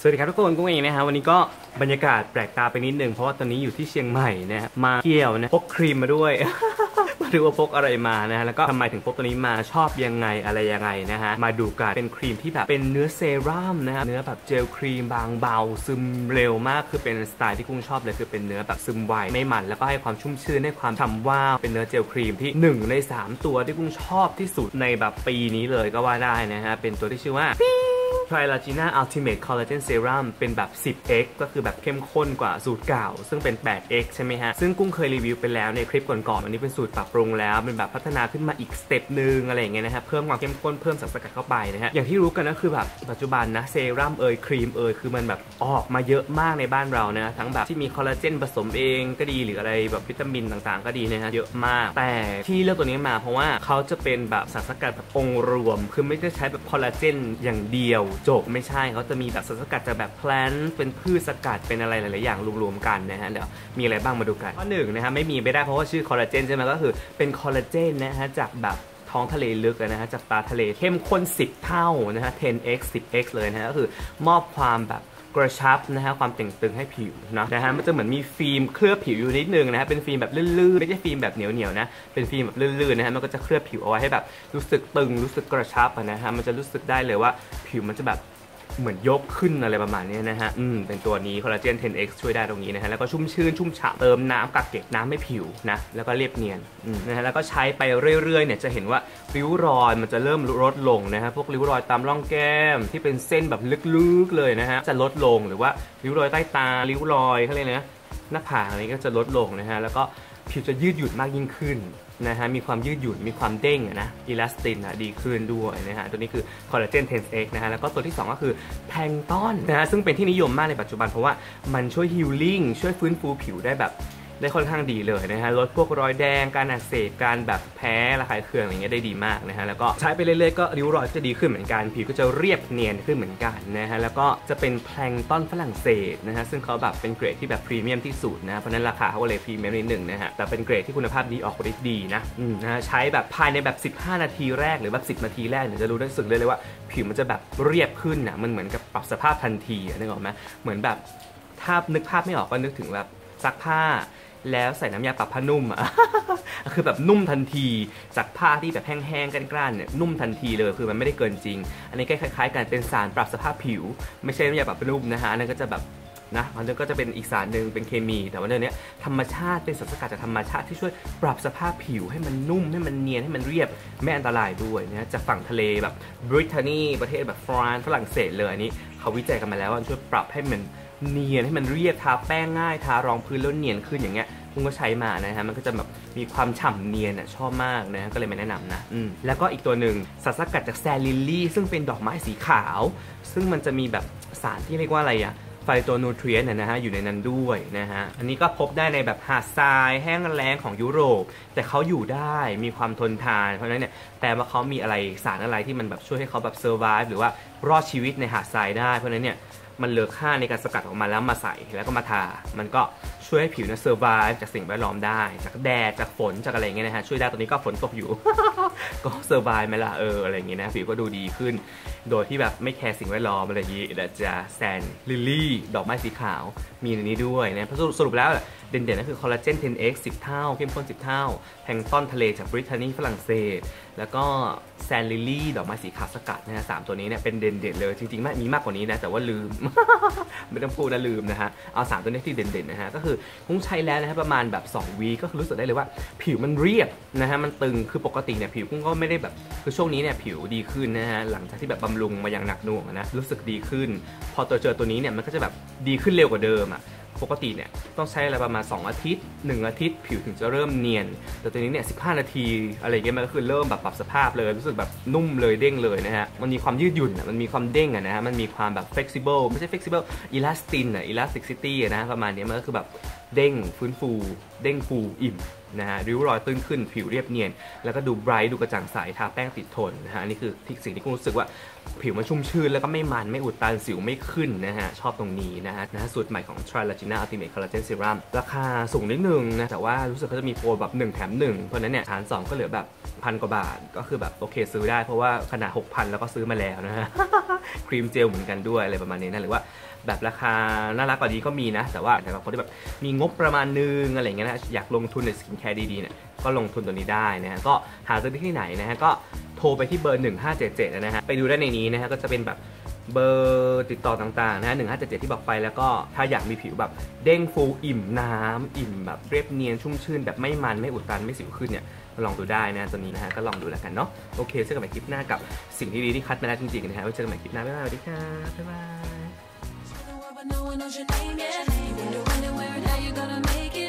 สวัสดีครับทุกคนกุ้งเองนะฮะวันนี้ก็บรรยากาศแปลกตาไปนิดนึงเพราะว่าตอนนี้อยู่ที่เชียงใหม่นะฮะมาเที่ยวนะพกครีมมาด้วย มาดูว่าพกอะไรมานะฮะแล้วก็ทำไมถึงพกตัวนี้มาชอบยังไงอะไรยังไงนะฮะมาดูกันเป็นครีมที่แบบเป็นเนื้อเซรั่มนะฮะเนื้อแบบเจลครีมบางเบา ซึมเร็วมากคือเป็นสไตล์ที่กุ้งชอบเลยคือเป็นเนื้อแบบซึมไวไม่มันแล้วก็ให้ความชุ่มชื้นให้ความฉ่ำว่าวเป็นเนื้อเจลครีมที่ 1 ใน 3 ตัวที่กุ้งชอบที่สุดในแบบปีนี้เลยก็ว่าได้นะฮะเป็นตัวที่ชื่อว่า t r i l a g i n a Ultimate Collagen Serum เป็นแบบ 10x ก็คือแบบเข้มข้นกว่าสูตรเก่า ซึ่งเป็น 8x ใช่ไหมฮะ ซึ่งกุ้งเคยรีวิวไปแล้วในคลิปก่อนๆอันนี้เป็นสูตรปรับปรุงแล้วเป็นแบบพัฒนาขึ้นมาอีกสเต็ปหนึ่งอะไรอย่างเงี้ยนะฮะเพิ่มความเข้มข้นเพิ่มสารสกัดเข้าไปนะฮะอย่างที่รู้กันนะคือแบบปัจจุบันนะเซรั่มเอยครีมเอยคือมันแบบออกมาเยอะมากในบ้านเรานะทั้งแบบที่มีคอลลาเจนผสมเองก็ดีหรืออะไรแบบวิตามินต่างๆ ก็ดีนะฮะเยอะมาก แต่ที่เลือกตัวนี้มาเพราะว่าเขาจะเป็นแบบสารสกัดแบบองค์รวม คือไม่ได้ใช้แบบคอลลาเจนอย่างเดียวจบไม่ใช่เขาจะมีแบบสารสกัดจากแบบแพลนเป็นพืชสกัดเป็นอะไรหลาย ๆ อย่างรวม ๆ กันนะฮะเดี๋ยวมีอะไรบ้างมาดูกันข้อหนึ่งนะฮะไม่มีไม่ได้เพราะว่าชื่อคอลลาเจนใช่ไหมก็คือเป็นคอลลาเจนนะฮะจากแบบท้องทะเลลึกนะฮะจากปลาทะเลเข้มข้น 10 เท่านะฮะ 10x 10x เลยนะฮะก็คือมอบความแบบ กระชับนะฮะความเต่งตึงให้ผิวนะนะฮะมันจะเหมือนมีฟิล์มเคลือบผิวอยู่นิดนึงนะฮะเป็นฟิล์มแบบลื่นๆไม่ใช่ฟิล์มแบบเหนียวๆนะเป็นฟิล์มแบบลื่นๆนะฮะมันก็จะเคลือบผิวเอาไว้ให้แบบรู้สึกตึงรู้สึกกระชับนะฮะมันจะรู้สึกได้เลยว่าผิวมันจะแบบ เหมือนยกขึ้นอะไรประมาณนี้นะฮะ อืม เป็นตัวนี้คอลลาเจน 10x ช่วยได้ตรงนี้นะฮะ แล้วก็ชุ่มชื้น ชุ่มฉ่ำเติมน้ำกักเก็บน้ำให้ผิวนะ แล้วก็เรียบเนียนนะฮะ แล้วก็ใช้ไปเรื่อยๆ เนี่ยจะเห็นว่าริ้วรอยมันจะเริ่มลดลงนะฮะ พวกริ้วรอยตามร่องแก้มที่เป็นเส้นแบบลึกๆเลยนะฮะ จะลดลงหรือว่าริ้วรอยใต้ตา ริ้วรอยเขาเรียกนะหน้าผากอะไรก็จะลดลงนะฮะ แล้วก็ผิวจะยืดหยุ่นมากยิ่งขึ้น นะฮะมีความยืดหยุ่นมีความเด้งนะอิลาสตินอะดีขึ้นด้วยนะฮะตัวนี้คือคอลลาเจน 10x นะฮะแล้วก็ตัวที่ 2 ก็คือแพลงต้อนนะฮะซึ่งเป็นที่นิยมมากในปัจจุบันเพราะว่ามันช่วยฮิลลิ่งช่วยฟื้นฟูผิวได้แบบ ได้ค่อนข้างดีเลยนะฮะลดพวกรอยแดงการอักเสบการแบบแพ้ระคายเคืองอะไรเงี้ยได้ดีมากนะฮะแล้วก็ใช้ไปเรื่อยๆก็ริ้วรอยจะดีขึ้นเหมือนกันผิวก็จะเรียบเนียนขึ้นเหมือนกันนะฮะแล้วก็จะเป็นแพลงก์ต้อนฝรั่งเศสนะฮะซึ่งเขาแบบเป็นเกรดที่แบบพรีเมียมที่สุดนะเพราะฉะนั้นราคาเขาก็เลยพรีเมียมนิดหนึ่งนะฮะแต่เป็นเกรดที่คุณภาพดีออกฤทธิ์ดีนะอืมนะฮะใช้แบบภายในแบบ 15 นาทีแรกหรือแบบ10 นาทีแรกเนี่ยจะรู้ได้สึกเลยเลยว่า ผิวมันจะแบบเรียบขึ้นนะมันเหมือนกับปรับสภาพทันทีอะนึกออกไหมเหมือนแบบถ้านึกภาพไม่ออกก็นึกถึงแบบซักผ้า แล้วใส่น้ำยาปรับผ้านุ่มอะคือแบบนุ่มทันทีจากผ้าที่แบบแห้งๆกร้านๆเนี่ยนุ่มทันทีเลยคือมันไม่ได้เกินจริง อันนี้ก็คล้ายๆกันเป็นสารปรับสภาพผิว ไม่ใช่น้ำยาปรับผ้านุ่มนะฮะอันนั้นก็จะแบบนะมันก็จะเป็นอีกสารหนึ่งเป็นเคมี แต่ว่าเดี๋ยวนี้ธรรมชาติเป็นสารสกัดจากธรรมชาติที่ช่วยปรับสภาพผิวให้มันนุ่มให้มันเนียนให้มันเรียบไม่อันตรายด้วยนะจากฝั่งทะเลแบบบริเตนนีประเทศแบบฟรานซ์ฝรั่งเศสเลยอันนี้ เขาวิจัยกันมาแล้วว่าช่วยปรับให้มัน เนียนให้มันเรียบทาแป้งง่ายทารองพื้นแล้วเนียนขึ้นอย่างเงี้ยคุณก็ใช้มานะฮะมันก็จะแบบมีความฉ่ำเนียนอะชอบมากนะฮะก็เลยมาแนะนำนะอืมแล้วก็อีกตัวหนึ่งสารสกัดจากแซลิลลี่ ซึ่งเป็นดอกไม้สีขาว ซึ่งมันจะมีแบบสารที่เรียกว่าอะไรอะไฟโตนูทรีนนะฮะอยู่ในนั้นด้วยนะฮะอันนี้ก็พบได้ในแบบหาดทรายแห้งแล้งของยุโรป แต่เขาอยู่ได้มีความทนทาน เพราะฉะนั้นเนี่ยแต่ว่าเขามีอะไรสารอะไรที่มันแบบช่วยให้เขาแบบเซอร์ไวหรือว่ารอดชีวิตในหาดทรายได้เพราะฉะนั้นเนี่ย มันเหลือค่าในการสกัดออกมาแล้วมาใส่แล้วก็มาทา มันก็ ช่วยให้ผิวเนี่ยเซอร์ไวจากสิ่งแวดล้อมได้ จากแดด จากฝน จากอะไรอย่างเงี้ยนะฮะ ช่วยได้ตอนนี้ก็ฝนตกอยู่ ก็เซอร์ไวไหมล่ะ เออ อะไรอย่างเงี้ยนะ ผิวก็ดูดีขึ้น โดยที่แบบไม่แคร์สิ่งแวดล้อมอะไรอย่างงี้แต่จะแซนลิลลี่ ดอกไม้สีขาว มีในนี้ด้วยนะเพราะสรุปแล้วเด่นๆก็คือคอลลาเจน 10x 10 เท่า เข้มข้น 10 เท่า แพงต้นทะเลจากบริเตนนีฝรั่งเศส แล้วก็แซนลิลลี่ ดอกไม้สีขาวสกัดนะฮะสามตัวนี้เนี่ยเป็นเด่นๆเลย จริงๆมันมีมากกว่านี้นะ แต่ว่าลืม ไม่ต้องพูดนะลืมนะฮะ เอาสามตัวนี้ที่เด่นๆนะฮะ ก็คือคุ้งใช้แล้วนะฮะประมาณแบบ2วีก็รู้สึกได้เลยว่า ผิวมันเรียบนะฮะมันตึงคือปกติเนี่ยผิวกุ้งก็ไม่ได้แบบคือช่วงนี้เนี่ยผิวดีขึ้นนะฮะหลังจากที่แบบบำรุงมาอย่างหนักหน่วงนะรู้สึกดีขึ้น พอตัวเจอตัวนี้เนี่ยมันก็จะแบบดีขึ้นเร็วกว่าเดิมอะ ปกติเนี่ยต้องใช้อะไรประมาณ 2 อาทิตย์ 1 อาทิตย์ ผิวถึงจะเริ่มเนียน แต่ตัวนี้เนี่ย 15 นาทีอะไรเงี้ยมันก็คือเริ่มแบบปรับสภาพเลย รู้สึกแบบนุ่มเลยเด้งเลยนะฮะ มันมีความยืดหยุ่นมันมีความเด้งอะนะฮะ มันมีความแบบ flexible ไม่ใช่ flexible elastin อะ elasticity อะนะประมาณนี้มันก็คือแบบ เด้งฟื้นฟู เด้งฟูอิ่มนะฮะริ้วรอยตื้นขึ้นผิวเรียบเนียน แล้วก็ดูไบรท์ดูกระจ่างใสทาแป้งติดทนนะฮะนี่คือที่สิ่งที่กูรู้สึกว่าผิวมันชุ่มชื่น แล้วก็ไม่มันไม่อุดตันสิวไม่ขึ้นนะฮะ ชอบตรงนี้นะฮะนะะสูตรใหม่ของ t r i l a g i n a Ultimate Collagen Serum ราคาสูงนิดนึงนะ แต่ว่ารู้สึกเขาจะมีโปรแบบ 1 แถม 1 เพราะฉะนั้นเนี่ยฐาน 2 ก็เหลือแบบพันกว่าบาท ก็คือแบบโอเคซื้อได้เพราะว่าขนาด 6,000 แล้วก็ซื้อมาแล้วนะฮะครีมเจลเหมือนกันด้วยอะไรประมาณนี้นะหรือว่าแบบราคาน่ารักกว่านี้ก็มีนะ แต่ว่าสำหรับคนที่แบบมีงบประมาณนึงอะไรเงี้ยนะอยากลงทุนในสกินแคร์ดีๆเนี่ยก็ลงทุนตัวนี้ได้นะฮะก็หาซื้อได้ที่ไหนนะฮะก็โทรไปที่เบอร์ 1577 นะฮะไปดูได้ในนี้นะฮะก็จะเป็นแบบเบอร์ติดต่อต่างๆนะฮะ1577 ที่บอกไปแล้วก็ถ้าอยากมีผิวแบบเด้งฟูอิ่มน้ำอิ่มแบบเรียบเนียนชุ่มชื่นแบบไม่มันไม่อุดตันไม่สิวขึ้นเนี่ยลองดูได้นะตัวนี้นะฮะก็ลองดูแล้วกันเนาะโอเคเจอกันใหม่คลิปหน้ากับสิ่งที่ดีที่คัดมาแล้วจริงๆนะฮะไว้เจอกันใหม่คลิปหน้าบ๊ายบายสวัสดีครับบ๊ายบาย no one knows your name yet. You wonder when and where and how you gonna make it.